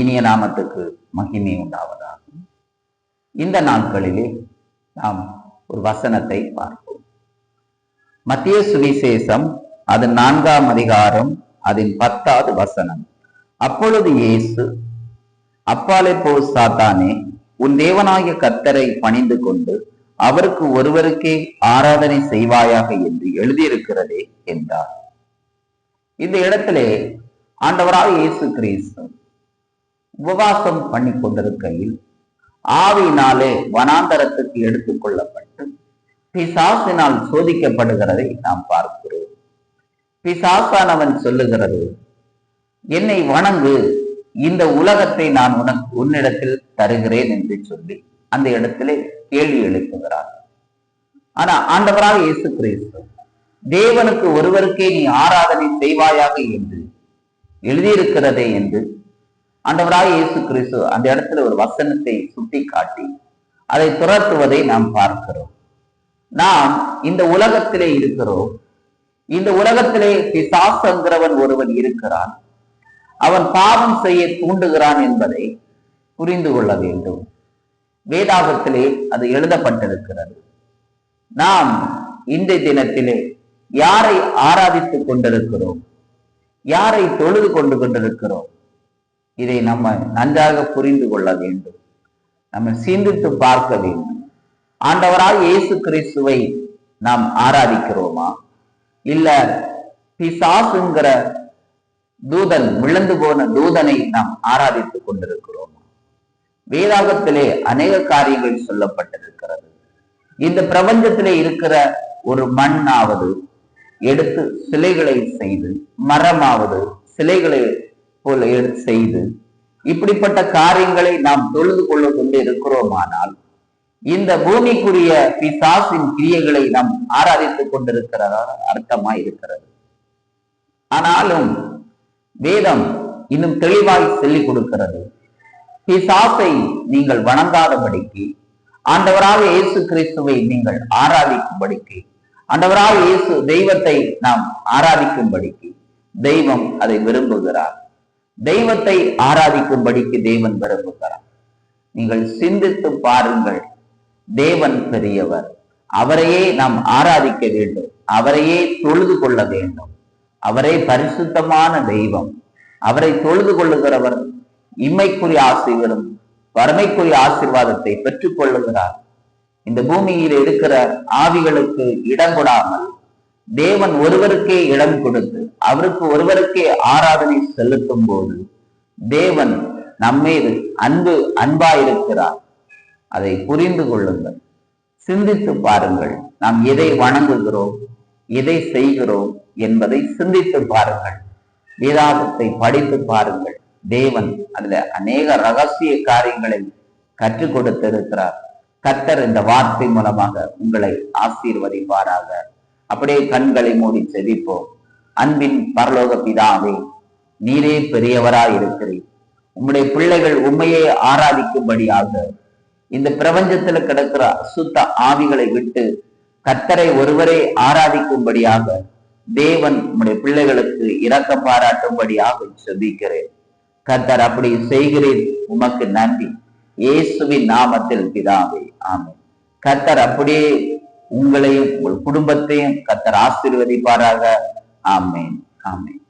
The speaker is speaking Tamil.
இனிய நாமத்துக்கு மகிமை உண்டாவதாகும் இந்த நாட்களிலே நாம் ஒரு வசனத்தை பார்ப்போம். மத்திய சுவிசேஷம் அது நான்காம் அதிகாரம் அதன் பத்தாவது வசனம். அப்பொழுது இயேசு அப்பாலே போ சாத்தானே உன் தேவனாகிய கத்தரை பணிந்து கொண்டு அவருக்கு ஒருவருக்கே ஆராதனை செய்வாயாக என்று எழுதியிருக்கிறதே என்றார். இந்த இடத்திலே ஆண்டவராக இயேசு கிறிஸ்து உபவாசம் பண்ணி கொண்டிருக்கையில் ஆவியினாலே வனாந்தரத்துக்கு எடுத்துக் கொள்ளப்பட்டு பிசாசினால் சோதிக்கப்படுகிறதை நாம் பார்க்கிறோம். பிசாசானவன் சொல்லுகிறது என்னை வணங்கு இந்த உலகத்தை நான் உனக்கு உன்னிடத்தில் தருகிறேன் என்று சொல்லி அந்த இடத்திலே கேள்வி எழுப்புகிறார். ஆனா ஆண்டவராக இயேசு கிறிஸ்து தேவனுக்கு ஒருவருக்கே நீ ஆராதனை செய்வாயாக என்று எழுதியிருக்கிறதே என்று ஆண்டவராக இயேசு கிறிஸ்து அந்த இடத்துல ஒரு வசனத்தை சுட்டி காட்டி அதை துரத்துவதை நாம் பார்க்கிறோம். நாம் இந்த உலகத்திலே இருக்கிறோம். இந்த உலகத்திலே பிசாசங்கிறவன் ஒருவன் இருக்கிறான். அவன் பாவம் செய்ய தூண்டுகிறான் என்பதை புரிந்து கொள்ள வேண்டும். வேதாகத்திலே அது எழுதப்பட்டிருக்கிறது. நாம் இந்த தினத்திலே யாரை ஆராதித்துக் கொண்டிருக்கிறோம்? யாரை தொழுது கொண்டு கொண்டிருக்கிறோம்? இதை நம்ம நன்றாக புரிந்து கொள்ள வேண்டும். நம்ம சிந்தித்து பார்க்க வேண்டும். ஆண்டவராக இயேசு கிறிஸ்துவை நாம் ஆராதிக்கிறோமா? இல்ல பிசாசுங்கிற தூதன் விழுந்து போன தூதனை நாம் ஆராதித்துக் கொண்டிருக்கிறோமா? வேதாகத்திலே அநேக காரியங்கள் சொல்லப்பட்டிருக்கிறது. இந்த பிரபஞ்சத்திலே இருக்கிற ஒரு மண்ணாவது எடுத்து சிலைகளை செய்து மரமாவது சிலைகளை போல எடுத்து செய்து இப்படிப்பட்ட காரியங்களை நாம் தொழுது கொள்ள கொண்டு இருக்கிறோமானால் இந்த பூமிக்குரிய பிசாசின் கிரியைகளை நாம் ஆராதித்துக் கொண்டிருக்கிறதா அர்த்தமாய் இருக்கிறது ஆனாலும் வேதம் இன்னும் தெளிவாய் சொல்லிக் கொடுக்கிறது. பிசாசை நீங்கள் வணங்காதபடிக்கு ஆண்டவராக இயேசு கிறிஸ்துவை நீங்கள் ஆராதிக்கும்படிக்கு ஆண்டவராக இயேசு தெய்வத்தை நாம் ஆராதிக்கும்படிக்கு தெய்வம் அதை விரும்புகிறார். தெய்வத்தை ஆராதிக்கும்படிக்கு தேவன் விரும்புகிறார். நீங்கள் சிந்தித்து பாருங்கள் தேவன் பெரியவர். அவரையே நாம் ஆராதிக்க வேண்டும். அவரையே தொழுது கொள்ள வேண்டும். அவரே பரிசுத்தமான தெய்வம். அவரை தொழுது கொள்ளுகிறவர் இம்மைக்குரிய ஆசைகளும் வறுமைக்குரிய ஆசீர்வாதத்தை பெற்றுக் கொள்ளுகிறார். இந்த பூமியில் இருக்கிற ஆவிகளுக்கு இடம் கொடாமல் தேவன் ஒருவருக்கே இடம் கொடுத்து அவருக்கு ஒருவருக்கே ஆராதனை செலுத்தும் போது தேவன் நம்மீது அன்பு அன்பாயிருக்கிறார். அதை புரிந்து கொள்ளுங்கள். சிந்தித்து பாருங்கள். நாம் எதை வணங்குகிறோம்? எதை செய்கிறோம்? என்பதை சிந்தித்து பாருங்கள். வேதாகத்தை படித்து பாருங்கள். தேவன் அதுல அநேக ரகசிய காரியங்களை கற்றுக் கொடுத்திருக்கிறார். கத்தர் இந்த வார்த்தை மூலமாக உங்களை ஆசீர்வதிப்பாராக. அப்படியே கண்களை மூடி செதிப்போம் அன்பின் பரலோக பிதாவே நீரே பெரியவராய் இருக்கிறீர். உம்முடைய பிள்ளைகள் உண்மையை ஆராதிக்கும்படியாக இந்த பிரபஞ்சத்துல கிடக்கிற சுத்த ஆவிகளை விட்டு கத்தரை ஒருவரே ஆராதிக்கும்படியாக தேவன் உம்முடைய பிள்ளைகளுக்கு இறக்க பாராட்டும்படியாக செபிக்கிறேன். கத்தர் அப்படி செய்கிறேன் உமக்கு நன்றி. இயேசுவின் நாமத்தில் பிதாவே ஆமே கத்தர் அப்படியே உங்களையும் உங்கள் குடும்பத்தையும் கத்தர் ஆசீர்வதிப்பாராக. ஆமேன். ஆமேன்.